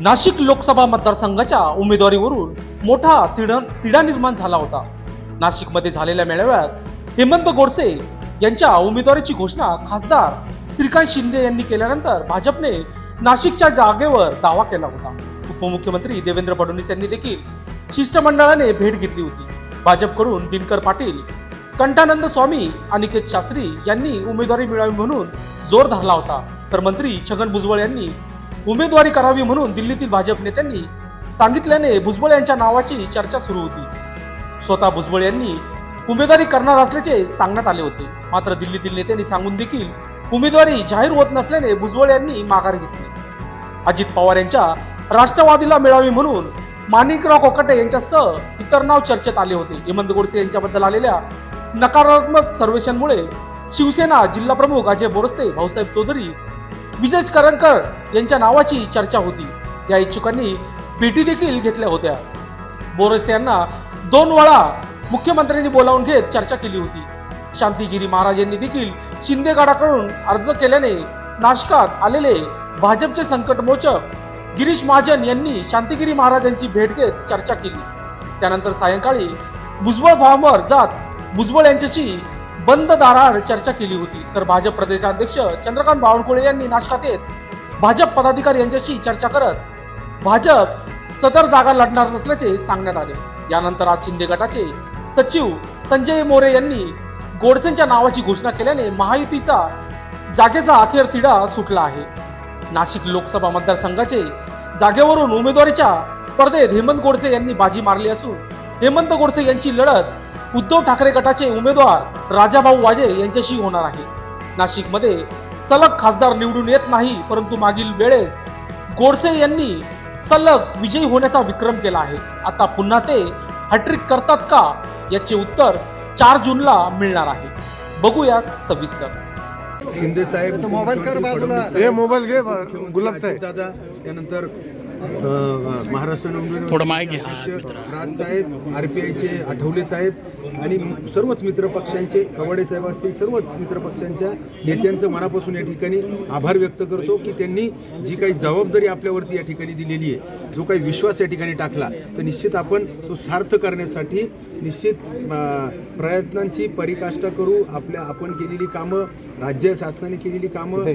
नाशिक लोकसभा मतदारसंघाच्या उमेदवारीवरून मोठा तिढा निर्माण झाला होता. नाशिकमध्ये झालेल्या मेळाव्यात हेमंत गोडसे यांच्या उमेदवारीची घोषणा खासदार श्रीकांत शिंदे यांनी केल्यानंतर भाजपने नाशिकच्या जागेवर दावा केला होता. उपमुख्यमंत्री देवेंद्र फडणवीस यांनी देखील शिष्टमंडळाने भेट घेतली होती. भाजपकडून दिनकर पाटील कंठानंद स्वामी अनिकेत शास्त्री यांनी उमेदवारी मिळावी म्हणून जोर धरला होता. तर मंत्री छगन भुजबळ यांनी उमेदवारी करावी म्हणून दिल्लीतील भाजप नेत्यांनी सांगितल्याने भुजबळ यांच्या नावाची चर्चा सुरू होती. स्वतः भुजबळ यांनी उमेदवारी करणार असल्याचे सांगण्यात आले होते. मात्र दिल्लीतील नेत्यांनी सांगून देखील उमेदवारी जाहीर होत नसल्याने भुजबळ यांनी माघार घेतली. अजित पवार यांच्या राष्ट्रवादीला मिळावी म्हणून माणिकराव कोकाटे यांच्यासह इतर नाव चर्चेत आले होते. हेमंत गोडसे यांच्याबद्दल आलेल्या नकारात्मक सर्वेक्षणमुळे शिवसेना जिल्हा प्रमुख अजय बोरस्ते भाऊसाहेब चौधरी विजय करंकर यांच्या नावाची चर्चा होती. या इच्छुकांनी भेटी देखील घेतल्या होत्या. बोरस्ते यांना दोन वेळा मुख्यमंत्र्यांनी बोलावून घेत चर्चा केली होती. शांतीगिरी महाराज यांनी देखील शिंदे गडाकडून अर्ज केल्याने नाशकात आलेले भाजपचे संकटमोचक गिरीश महाजन यांनी शांतिगिरी महाराजांची भेट घेत चर्चा केली. त्यानंतर सायंकाळी भुजबळ फार्मवर जात भुजबळ यांच्याशी बंद दाराआड चर्चा केली होती. तर भाजप प्रदेशाध्यक्ष चंद्रकांत बावनकुळे यांनी नाशकात येत भाजप पदाधिकारी यांच्याशी चर्चा करत भाजप सदर जागा लढणार नसल्याचे सांगण्यात आले. यानंतर आज शिंदे गटाचे सचिव संजय मोरे यांनी गोडसेंच्या नावाची घोषणा केल्याने महायुतीचा जागेचा अखेर तिढा सुटला आहे. नाशिक लोकसभा मतदारसंघाचे जागेवरून उमेदवारीच्या स्पर्धेत हेमंत गोडसे यांनी बाजी मारली असून हेमंत गोडसे यांची लढत उद्धव ठाकरे गटाचे उमेदवार राजाभाऊ वाजे यांच्याशी होणार आहे नाशिकमध्ये सलग खासदार निवडून येत नाही परंतु मागील वेळेस गोडसे यांनी सलग विजयी होण्याचा विक्रम केला आहे आता पुन्हा ते हॅट्रिक करतात का याचे उत्तर चार जूनला मिळणार आहे बघूयात सविस्तर शिंदे साहेब मोबाईल कर बाजूला. मुख्यमंत्री हे मोबाईल घे, गुलाब साहेब. दादा त्यानंतर महाराष्ट्र थोडं मागे घे. अध्यक्ष राज साहेब आरपीआयचे आठवले साहेब आणि सर्वच मित्र पक्षांचे कवाडे साहेब असतील सर्वच मित्र पक्षांच्या नेत्यांचं मनापासून या ठिकाणी आभार व्यक्त करतो की त्यांनी जी काही जबाबदारी आपल्यावरती या ठिकाणी दिलेली आहे जो काही विश्वास या ठिकाणी टाकला तर निश्चित आपण तो सार्थ करण्यासाठी निश्चित प्रयत्नांची परिकाष्ठा करू आपल्या आपण केलेली कामं राज्य शासनाने केलेली कामं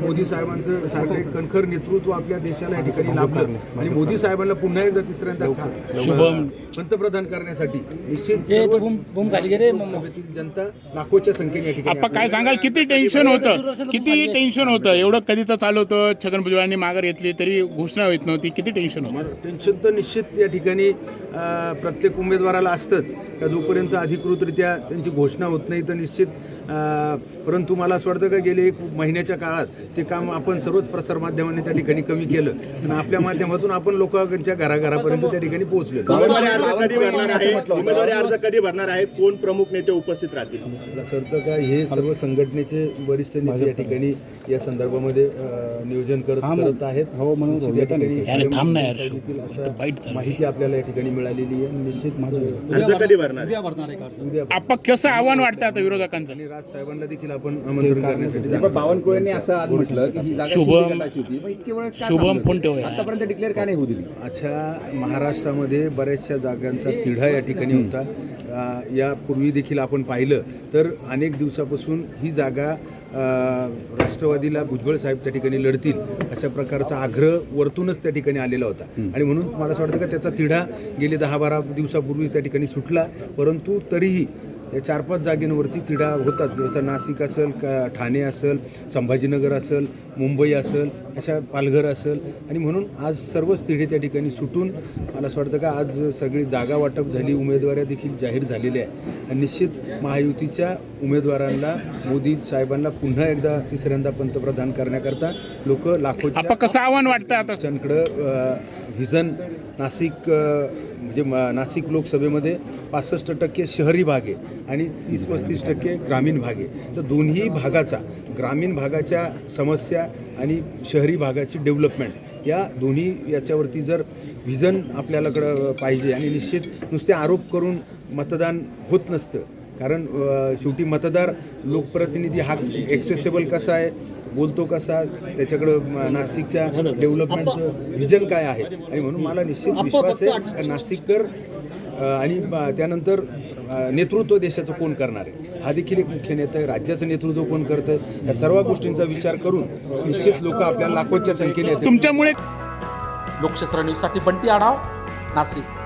मोदी साहेबांचं सारखं एक कणखर नेतृत्व आपल्या देशाला या ठिकाणी लाभलं आणि मोदी साहेबांना पुन्हा एकदा तिसऱ्यांदा खा- शुभम. पंतप्रधान करण्यासाठी निश्चित जनता लाखोच्या संख्येने या ठिकाणी आपण काय सांगाल? किती टेन्शन होतं? किती टेन्शन होतं? एवढं कधीचं चालू होतं? छगन भुजबळांनी माघार घेतली तरी घोषणा होत नव्हती. किती टेन्शन होतं? टेन्शन तर निश्चित या ठिकाणी प्रत्येक उमेदवाराला असतंच. का जोपर्यंत अधिकृतरित्या त्यांची घोषणा होत नाही तर निश्चित परंतु मला असं वाटतं का गेले एक महिन्याच्या काळात ते काम आपण सर्वच प्रसारमाध्यमांनी त्या ठिकाणी कमी केलं. आणि आपल्या माध्यमातून आपण लोकांच्या घराघरापर्यंत त्या ठिकाणी पोहोचलो उमेदवारी अर्ज कधी भरणार आहे? उमेदवारी अर्ज कधी भरणार आहे? कोण प्रमुख नेते उपस्थित राहतील? मला असं वाटतं का हे सर्व संघटनेचे वरिष्ठ नेते या ठिकाणी या संदर्भामध्ये अ, नियोजन करत करत आहेत. या ठिकाणी सांगितलं असं आहे. माहिती आपल्याला या ठिकाणी मिळालेली आहे. निश्चित माझं अर्ज कधी भरणार आहे? उद्या आपण कसं आव्हान वाटतं आता विरोधकांचं? साहेबांना देखील आपण आमंत्रण करण्यासाठी जाणार. पण बावनकुळेंनी असं आज म्हटलं की ही जागा शुभम-. आतापर्यंत डिक्लेअर का नाही होऊ दिली? अच्छा महाराष्ट्रामध्ये बऱ्याचशा जागांचा तिढा या ठिकाणी होता. यापूर्वी देखील आपण पाहिलं. तर अनेक दिवसापासून ही जागा अ, राष्ट्रवादीला भुजबळ साहेब त्या ठिकाणी लढतील अशा प्रकारचा आग्रह वरतूनच त्या ठिकाणी आलेला होता. आणि म्हणून मला असं वाटतं का त्याचा तिढा गेले दहा बारा दिवसापूर्वी त्या ठिकाणी सुटला. परंतु तरीही या चार पाच जागेंवरती तिढा होताच जसं नाशिक असेल का ठाणे असेल संभाजीनगर असेल मुंबई असेल अशा पालघर असेल. आणि म्हणून आज सर्वच तिढे त्या ठिकाणी सुटून मला असं वाटतं का आज सगळी जागा वाटप झाली उमेदवाऱ्या देखील जाहीर झालेल्या आहे आणि निश्चित महायुतीच्या उमेदवारांना मोदी साहेबांना पुन्हा एकदा तिसऱ्यांदा पंतप्रधान करण्याकरता लोक आपण कसं आव्हान वाटतं आता? व्हिजन नाशिक म्हणजे म- नाशिक लोकसभेमध्ये पासष्ट टक्के शहरी भाग आहे आणि तीस पस्तीस टक्के ग्रामीण भाग आहे. तर दोन्ही भागाचा ग्रामीण भागाच्या समस्या आणि शहरी भागाची डेव्हलपमेंट या दोन्ही याच्यावरती जर व्हिजन आपल्यालाकडं पाहिजे आणि निश्चित नुसते आरोप करून मतदान होत नसतं. कारण शेवटी मतदार लोकप्रतिनिधी हा एक्सेसेबल कसा आहे? बोलतो कसा त्याच्याकडं नाशिकच्या डेव्हलपमेंटचं विजन काय आहे? आणि म्हणून मला निश्चित विश्वास आहे नाशिककर आणि त्यानंतर नेतृत्व देशाचं कोण करणार आहे? हा देखील एक मुख्य नेता आहे राज्याचं नेतृत्व कोण करतं? या सर्व गोष्टींचा विचार करून निश्चित लोक आपल्याला लाखोच्या संख्येने. तुमच्यामुळे लोकशास्त्र न्यूजसाठी बंटी आढाव नाशिक.